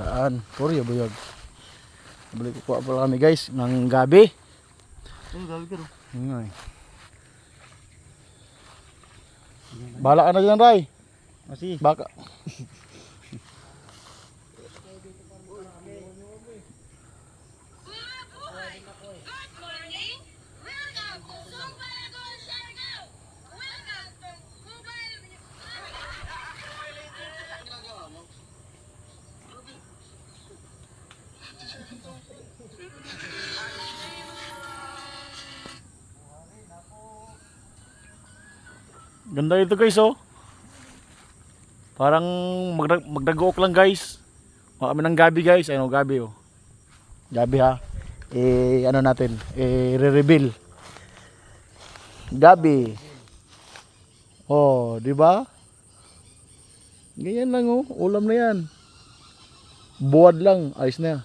Daan. Puri buyog. Balik ko pala kami guys ng gabi. Ay, gabi ka. Ngay. Bala ka na dyan, Ray. Masi. Baka. Ganda ito guys oh. Parang magdag magdagook lang guys. Mga kami ng gabi guys. Ano gabi oh. Gabi ha. Eh ano natin? Eh re-reveal. Gabi. Oh, di ba? Ganyan lang oh. Ulam na yan. Buwad lang. Ayos na.